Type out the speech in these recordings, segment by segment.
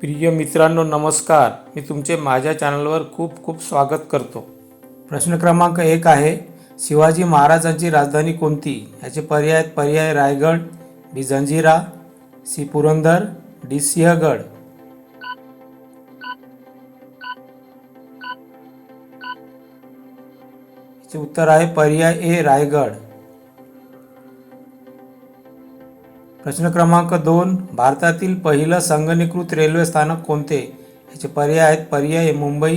प्रिय मित्रांनो नमस्कार. मी तुमचे माझ्या चॅनलवर खूप खूप स्वागत करतो. प्रश्न क्रमांक एक आहे शिवाजी महाराजांची राजधानी कोणती? याचे पर्याय आहेत पर्याय Raigad B Janjira C Purandar D Sinhagad. याचे उत्तर आहे पर्याय ए रायगड. प्रश्न क्रमांक दोन भारतातील पहिलं संगणीकृत रेल्वे स्थानक कोणते? याचे पर्याय आहेत पर्याय Mumbai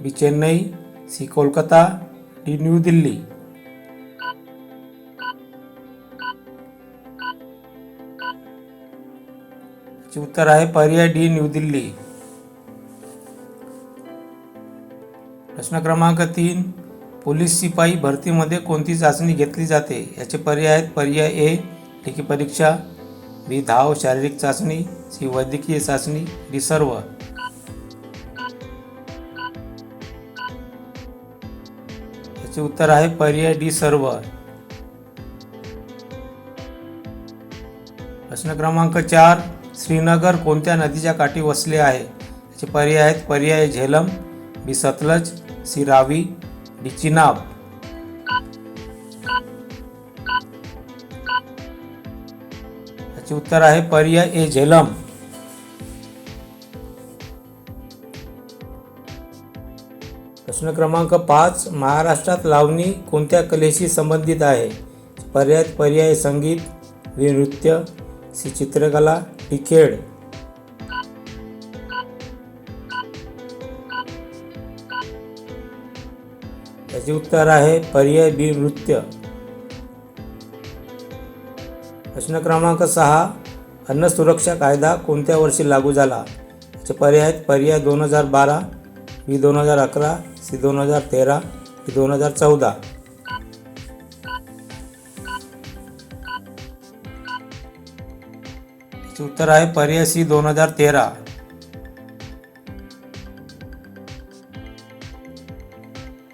B Chennai C Kolkata D New Delhi. उत्तर आहे पर्याय डी न्यू दिल्ली. प्रश्न क्रमांक तीन पोलीस शिपाई भरतीमध्ये कोणती चाचणी घेतली जाते? याचे पर्याय आहेत पर्याय ए लेखी परीक्षा. बी धाव शारीरिक चाचणी सी वैद्यकीय चाचणी डी सर्व. याचे उत्तर आहे पर्याय डी सर्व. प्रश्न क्रमांक चार श्रीनगर कोणत्या नदीच्या काठी वसले आहे? याचे पर्याय आहेत पर्याय Jhelum B Sutlej C Ravi D Chenab. याचे उत्तर आहे पर्याय ए झेलम. प्रश्न क्रमांक पाच महाराष्ट्रात लावणी कोणत्या कलेशी संबंधित आहे? पर्याय पर्याय संगीत वी नृत्य सी चित्रकला डी खेळ. याचे उत्तर आहे पर्याय बी नृत्य. प्रश्न क्रमांक सहा अन्न सुरक्षा कायदा कोणत्या वर्षी लागू झाला? याचे पर्याय आहेत. पर्याय दोन हजार बारा बी दोन हजार अकरा सी दोन हजार तेरा बी दोन हजार चौदा. उत्तर आहे पर्याय सी दोन हजार तेरा.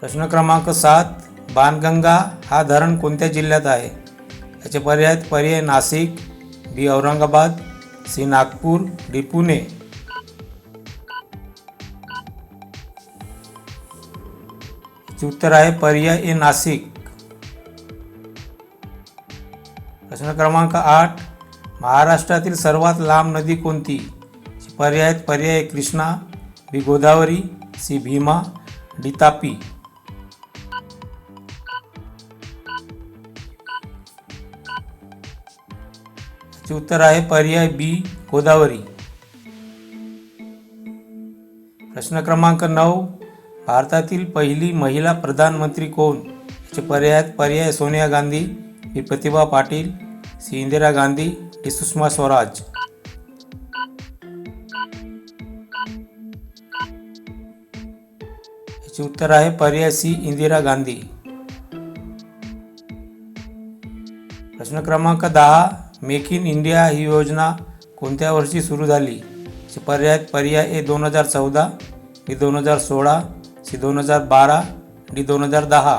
प्रश्न क्रमांक सात बाणगंगा हा धरण कोणत्या जिल्ह्यात आहे? याचे पर्याय आहेत. पर्याय Nashik B Aurangabad C Nagpur D Pune. उत्तर आहे पर्याय ए नाशिक. प्रश्न क्रमांक आठ महाराष्ट्रातील सर्वात लांब नदी कोणती? पर्याय पर्याय Krishna B Godavari C Bhima D Tapi. याचे उत्तर आहे पर्याय बी गोदावरी. प्रश्न क्रमांक नऊ भारतातील पहिली महिला प्रधानमंत्री कोण? याचे पर्याय पर्याय Sonia Gandhi B Pratibha Patil C. Indira Gandhi D. Sushma Swaraj. याचे उत्तर आहे पर्याय सी इंदिरा गांधी. प्रश्न क्रमांक दहा मेक इन इंडिया ही योजना कोणत्या वर्षी सुरू झाली? पर्याय पर्याय ए दोन हजार चौदा बी दोन हजार सोळा सी दोन हजार बारा डी दोन हजार दहा.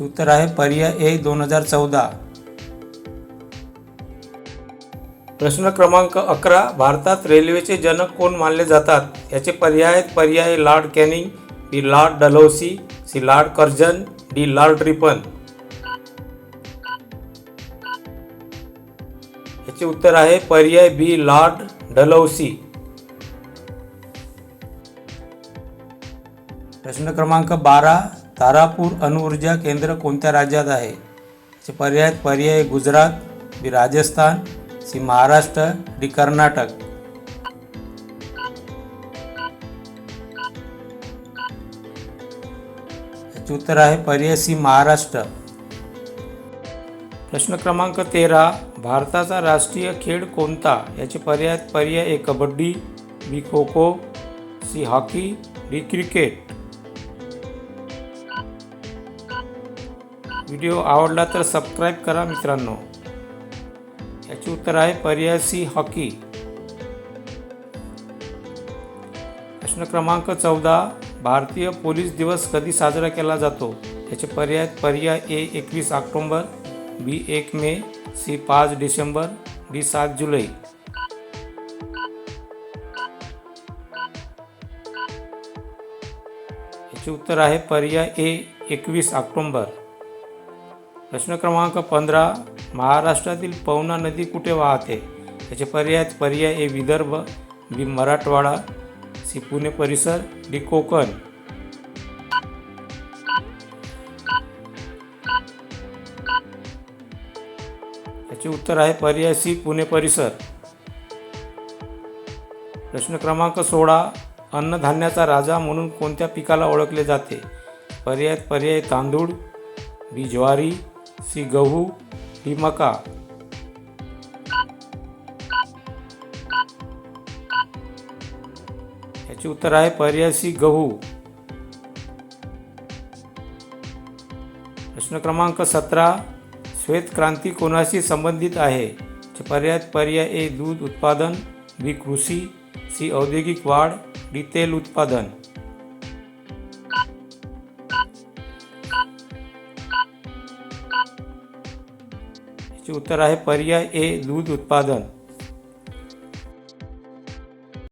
उत्तर आहे पर्याय ए दोन हजार चौदा. प्रश्न क्रमांक अकरा भारतात रेल्वेचे जनक कोण मानले जातात? याचे पर्याय आहेत पर्याय Lord Canning B Lord Dalhousie C Lord Curzon D Lord Ripon. याचे उत्तर आहे पर्याय बी लॉर्ड डलौसी. प्रश्न क्रमांक बारा तारापूर अणुऊर्जा केंद्र कोणत्या राज्यात आहे? याचे पर्याय पर्याय Gujarat B Rajasthan C Maharashtra D Karnataka. याचे उत्तर आहे पर्याय सी महाराष्ट्र. प्रश्न क्रमांक तेरा भारताचा राष्ट्रीय खेळ कोणता? याचे पर्याय पर्याय A kabaddi B kho kho C hockey D cricket. Video आवडला तर सबस्क्राईब करा मित्रांनो. याचे उत्तर आहे पर्याय सी हॉकी. प्रश्न क्रमांक चौदा भारतीय पोलीस दिवस कधी साजरा केला जातो? याचे पर्याय पर्याय ए एकवीस ऑक्टोंबर बी एक मे सी पाच डिसेंबर डी सात जुलै. याचे उत्तर आहे पर्याय ए एकवीस ऑक्टोंबर. प्रश्न क्रमांक पंधरा महाराष्ट्रातील पवना नदी कुठे वाहते? याचे पर्याय पर्याय A Vidarbha B Marathwada C Pune परिसर डी कोकण. याचे उत्तर आहे पर्याय सी पुणे परिसर. प्रश्न क्रमांक सोळा अन्नधान्याचा राजा म्हणून कोणत्या पिकाला ओळखले जाते? पर्याय पर्याय तांदूळ बी ज्वारी सी गहू डी मका. याचे उत्तर आहे पर्याय सी गहू. प्रश्न क्रमांक सतरा श्वेत क्रांती कोणाशी संबंधित आहे? पर्याय पर्याय ए दूध उत्पादन बी कृषी सी औद्योगिक वाढ डी तेल उत्पादन. उत्तर आहे पर्याय ए दूध उत्पादन.